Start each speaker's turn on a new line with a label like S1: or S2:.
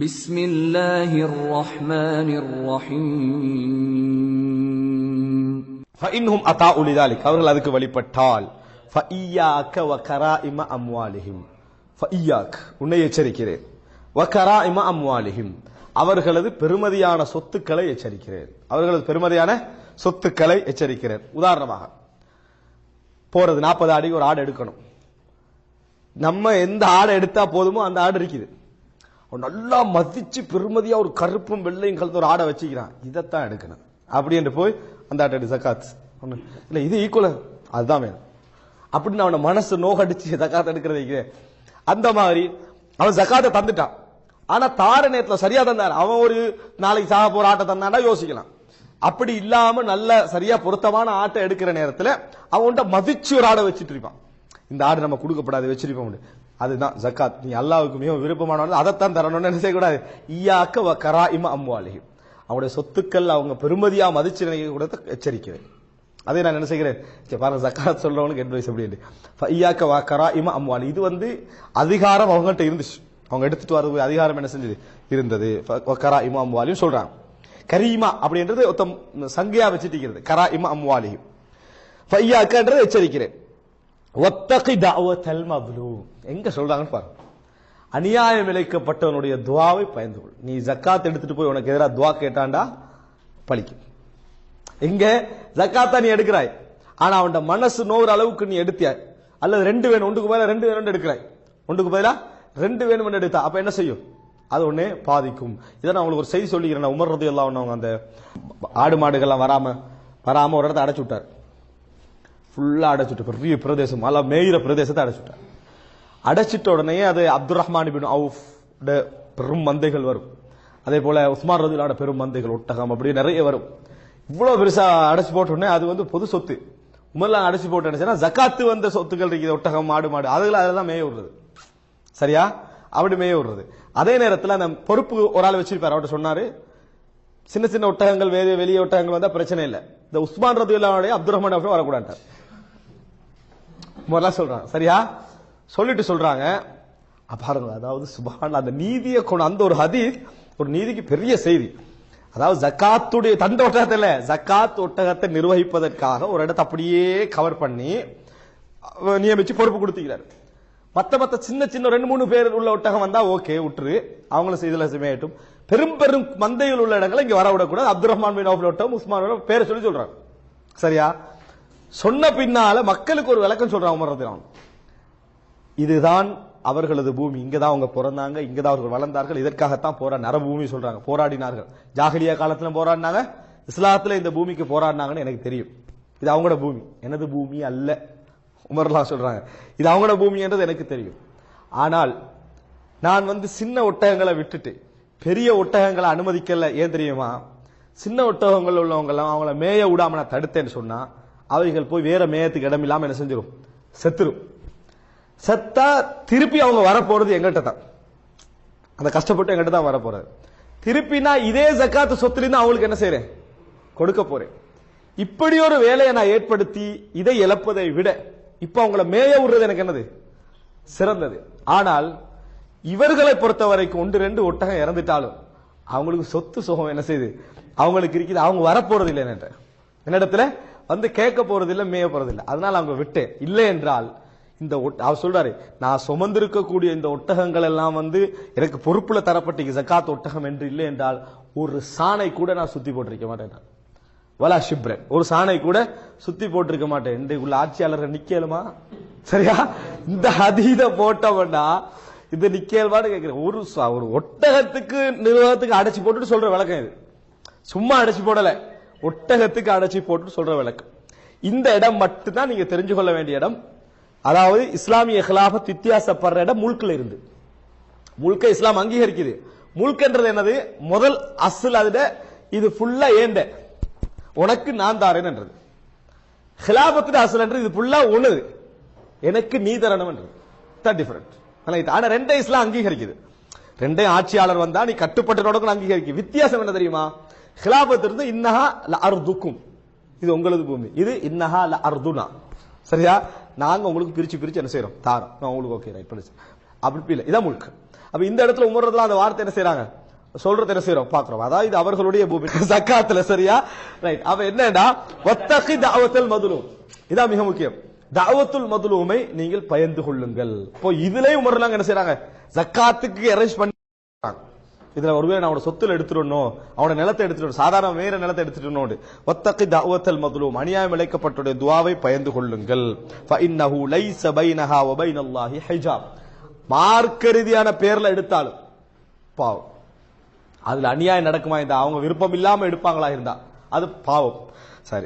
S1: بسم الله الرحمن الرحيم
S2: ஃபஇன்ஹும் Ata லிதாலிக் அவர்கள் அதுக்கு வழிபட்டால் ஃபஇய்யாக வ கராஇம அம்வாலிஹிம் ஃபஇய்யாக் உன்னை எச்சரிக்கிறேன் வ கராஇம அம்வாலிஹிம் அவர்களது பெருமதியான சொத்துக்களை எச்சரிக்கிறேன் அவர்களது பெருமதியான சொத்துக்களை எச்சரிக்கிறேன் உதாரணமாக போறது நாற்பது அடிக்கு ஒரு ஆடு எடுக்கணும் நம்ம எந்த ஆடை எடுத்தா போதுமோ அந்த ஆடு இருக்குது அவன் நல்லா மதிச்சு பெருமதியா ஒரு கருப்பும் வெள்ளையும் கலந்து ஒரு ஆடை வச்சுக்கிறான். இதைத்தான் எடுக்கணும். அப்படி என்று போய் அந்த ஆட்டை எடு ஜக்காத் ஒண்ணு. இல்ல இது ஈக்குவல் அதுதான் வேணும். அப்படின்னு அவனை மனசு நோகடிச்சு ஜக்காத் எடுக்கிறதைக்கு அந்த மாதிரி அவன் ஜக்காத்தை தந்துட்டான். ஆனா தார நேரத்துல சரியா தந்தார். அவன் ஒரு நாளைக்கு சாக போற ஆட்டை தந்தாண்டா யோசிக்கலாம். அப்படி இல்லாம நல்ல சரியா பொருத்தமான ஆட்டை எடுக்கிற நேரத்துல அவன்கிட்ட மதிச்சு ஒரு ஆடை வச்சுட்டு இருப்பான். இந்த ஆடு நம்ம கொடுக்கப்படாது வச்சிருப்போம் அதுதான் ஜக்காத் நீ அல்லாவுக்கு மிகவும் விருப்பமானவர்கள் அதைத்தான் தரணும்னு என்ன செய்யக்கூடாது? ஈயாக்க வ கராயிம அம்வாலிஹிம் அவங்களுடைய சொத்துக்கள் அவங்க பெருமதியா மதிச்சு நினைக்க கூட எச்சரிக்கிறேன். அதே நான் என்ன செய்கிறேன்? பாருங்க ஜக்காத் சொல்றவனுக்கு அட்வைஸ் அப்படின்னு ஈயாக்க வ இம அம்வாலி இது வந்து அதிகாரம் அவங்ககிட்ட இருந்துச்சு. அவங்க எடுத்துட்டு வரது அதிகாரம் என்ன செஞ்சது? இருந்தது. கரா இமா அம்வாலியும் சொல்றாங்க கரீமா அப்படின்றது ஒருத்தம் சங்கையா வச்சுட்டு கரா இம அம்வாலி ஃபையாக்கன்றது எச்சரிக்கிறேன். ஒத்தகி தஅவத்தல் மப்லூம் எங்க சொல்றாங்கன்னு பாருங்க அநியாயம் இழைக்கப்பட்டவனுடைய துவாவை பயந்து கொள். நீ ஜக்காத் எடுத்துட்டு போய் உனக்கு எதிராக துவா கேட்டாண்டா பலிக்கும் எங்க? ஜக்காத்தா நீ எடுக்கிறாய். ஆனா அவன் மனசு நோற அளவுக்கு நீ எடுத்தியாய். அல்லது ரெண்டு வேணும் ஒன்றுக்கு பதிலாக ரெண்டு வேணும் எடுக்கிறாய். ஒன்றுக்கு பதிலாக ரெண்டு வேணும் எடுத்தா. அப்ப என்ன செய்யும்? அது ஒண்ணே பாதிக்கும். இதை நான் உங்களுக்கு ஒரு செய்தி சொல்லிக்கிறேன். நான் உமர் ரதி எல்லாம் அவங்க அந்த ஆடு மாடுகள்லாம் வராம வராம ஒரு இடத்த அடைச்சு விட்டார். ஃபுல்லாக அடைச்சிட்டு பெரிய பிரதேசம் அல்ல மேயிற பிரதேசத்தை அடைச்சுட்டார் அடைச்சிட்ட உடனே அது அப்துல் ரஹ்மான் பின் அவுஃப் பெரும் மந்தைகள் வரும். அதே போல உஸ்மான் ரதுலான பெரும் மந்தைகள் ஒட்டகம் அப்படி நிறைய வரும். இவ்வளவு பெருசா அடைச்சு போட்ட உடனே அது வந்து பொது சொத்து. உமர்லாம் அடைச்சு போட்டு நினைச்சா ஜக்காத்து வந்த சொத்துக்கள் இருக்குது ஒட்டகம் மாடு மாடு. அதுல அதெல்லாம் மேய விடுறது. சரியா? அப்படி மேய விடுறது. அதே நேரத்தில் அந்த பொறுப்பு ஒரு ஆள் வச்சிருப்பார் அவர்கிட்ட சொன்னாரு சின்ன சின்ன ஒட்டகங்கள் வேறு வெளியே ஒட்டகங்கள் வந்தா பிரச்சனை இல்லை. இந்த உஸ்மான் ரதியுல்லாவுடைய அப்துல் ரஹ்மான் வரக்கூடாது முதல்ல சொல்றாங்க. சரியா? சொல்லிட்டு சொல்றாங்க. பாருங்க அதாவது சுபான் அந்த நீதியை கொண்டு அந்த ஒரு ஹதீத் ஒரு நீதிக்கு பெரிய செய்தி. அதாவது ஜக்காத்துடைய தந்த ஒட்டகத்தை ஜக்காத் ஒட்டகத்தை நிர்வகிப்பதற்காக ஒரு இடத்தை அப்படியே கவர் பண்ணி நியமிச்சு பொறுப்பு கொடுத்துக்கிறாரு. மற்ற மற்ற சின்ன சின்ன ரெண்டு மூணு பேர் உள்ள ஒட்டகம் வந்தா ஓகே விட்டுரு. அவங்களும் இதுல சுமையாட்டும். பெரும் பெரும் மந்தையில் உள்ள இடங்களை இங்க வர விடக்கூடாது அப்துல் ரஹ்மான் பின் அவுஃப் ஒட்டகம் உஸ்மான் பேரை சொல்லி சொல்றாங்க. சரியா? சொன்ன பின்னால மக்களுக்கு ஒரு விளக்கம் சொல்றான் உமர் ரதிலான் இதுதான் அவர்களது பூமி. இங்கதான் அவங்க பிறந்தாங்க இங்கதான் அவர்கள் வளர்ந்தார்கள். இதற்காகத்தான் போரா நரபூமி சொல்றாங்க. போராடினார்கள். ஜாகிலியா காலத்துல போராடினாங்க. இஸ்லாத்துல இந்த பூமிக்கு போராடினாங்கன்னு எனக்கு தெரியும். இது அவங்களோட பூமி. எனது பூமி அல்ல. உமர்லாம் சொல்றாங்க. இது அவங்களோட பூமி என்றது எனக்கு தெரியும். ஆனால் நான் வந்து சின்ன ஒட்டகங்களை விட்டுட்டு பெரிய ஒட்டகங்களை அனுமதிக்கல. ஏன் தெரியுமா? சின்ன ஒட்டகங்கள் உள்ளவங்கெல்லாம் அவங்கள மேய விடாம நான் தடுத்தேன்னு சொன்னா அவைகள் போய் வேற மேயத்துக்கு இடம் இல்லாம என்ன செஞ்சிடும் செத்துரும். செத்தா திருப்பி அவங்க வரப்போறது எங்கிட்ட தான். அந்த கஷ்டப்பட்டு எங்கிட்ட தான் வரப்போறது திருப்பி நான் இதே ஜக்காத்து சொத்துலேருந்து அவங்களுக்கு என்ன செய்யறேன் கொடுக்க போறேன். இப்படி ஒரு வேலையை நான் ஏற்படுத்தி இதை இழப்பதை விட இப்ப அவங்கள மேய விடுறது எனக்கு என்னது? சிறந்தது. ஆனால் இவர்களை பொறுத்த வரைக்கும் ஒன்று ரெண்டு ஒட்டகம் இறந்துட்டாலும் அவங்களுக்கு சொத்து சுகம் என்ன செய்யுது? அவங்களுக்கு இருக்குது அவங்க வரப்போறது இல்லை என்கிட்ட என்னிடத்துல? வந்து கேட்க போறது இல்லை மேய போறது இல்லை அதனால அவங்க விட்டேன். இல்லை என்றால் இந்த அவர் சொல்றாரு நான் சுமந்திருக்கக்கூடிய இந்த ஒட்டகங்கள் எல்லாம் வந்து எனக்கு பொறுப்புல தரப்பட்ட ஜக்காத் ஒட்டகம் என்று இல்லை என்றால் ஒரு சாணை கூட நான் சுத்தி போட்டிருக்க மாட்டேன் வலா ஷிப்ரன் ஒரு சாணை கூட சுத்தி போட்டிருக்க மாட்டேன். இன்றைக்குள்ள ஆட்சியாளர்கள் நிக்கலுமா? சரியா? இந்த அதீத போட்டவனா? இது நிக்கலுமான்னு கேட்கிறேன். ஒரு ஒரு ஒட்டகத்துக்கு நிர்வாகத்துக்கு அடைச்சு போட்டுட்டு சொல்ற விளக்கம் இது. சும்மா அடைச்சு போடல. ஒட்டகத்துக்கு அடைச்சு போட்டு சொல்ற விளக்கம். இந்த இடம் மட்டும்தான் நீங்க தெரிஞ்சு கொள்ள வேண்டிய இடம். அதாவது இஸ்லாமிய ஹிலாபத் வித்தியாசப்படுற இடம் முழுக்கில் இருந்து. முழுக்க இஸ்லாம் அங்கீகரிக்குது. முழுக்கன்றது என்னது? முதல் அசல் அதுட இது ஃபுல்லா ஏண்ட. உனக்கு நான் தாரேன்ன்றது ஹிலாபத்துட அசுல் என்று இது ஃபுல்லா உனது. எனக்கு நீ தரணும்ன்றது. தான் டிஃபரெண்ட் ஆனா ரெண்டே இஸ்லாம் அங்கீகரிக்குது. ரெண்டே ஆட்சியாளர் வந்தா நீ கட்டுப்பட்டு நடக்கணும் அங்கீகரிக்கு. வித்தியாசம் என்ன தெரியுமா? ஹிலாபத் இருந்து இன்னஹா அர்துக்கும். இது உங்களது பூமி. இது இன்னஹா ல அர்துனா சரியா? நாங்க உங்களுக்கு பிரிச்சு பிரிச்சு என்ன செய்யறோம் தாரோம். நான் உங்களுக்கு ஓகே ரைட் பண்ணி அப்படி இல்லை. இதான் முழுக்க அப்ப இந்த இடத்துல உமர்றதுலாம் அந்த வார்த்தை என்ன செய்யறாங்க சொல்றது என்ன செய்யறோம் பாக்குறோம். அதாவது இது அவர்களுடைய பூமி. சக்காத்துல சரியா? ரைட் அவ என்னடா வத்தகி தாவத்தல் மதுலும். இதான் மிக முக்கியம். தாவத்துல் மதுலூமை நீங்கள் பயந்து கொள்ளுங்கள். இப்போ இதுலயும் உமர்லாங்க என்ன செய்யறாங்க ஜக்காத்துக்கு அரேஞ்ச் பண்ணி இதுல ஒருவேளை நான் அவனோட சொத்துல எடுத்துடணும் அவனோட நிலத்தை எடுத்துடணும் சாதாரண வேற நிலத்தை எடுத்துடணும் ஒத்தகி தாவத்தல் மதுலும் அநியாயம் இழைக்கப்பட்டுடைய துவாவை பயந்து கொள்ளுங்கள். மார்க்க ரீதியான பேர்ல எடுத்தாலும் பாவம். அதுல அநியாயம் நடக்குமா இருந்தா அவங்க விருப்பம் இல்லாம எடுப்பாங்களா இருந்தா அது பாவம். சரி.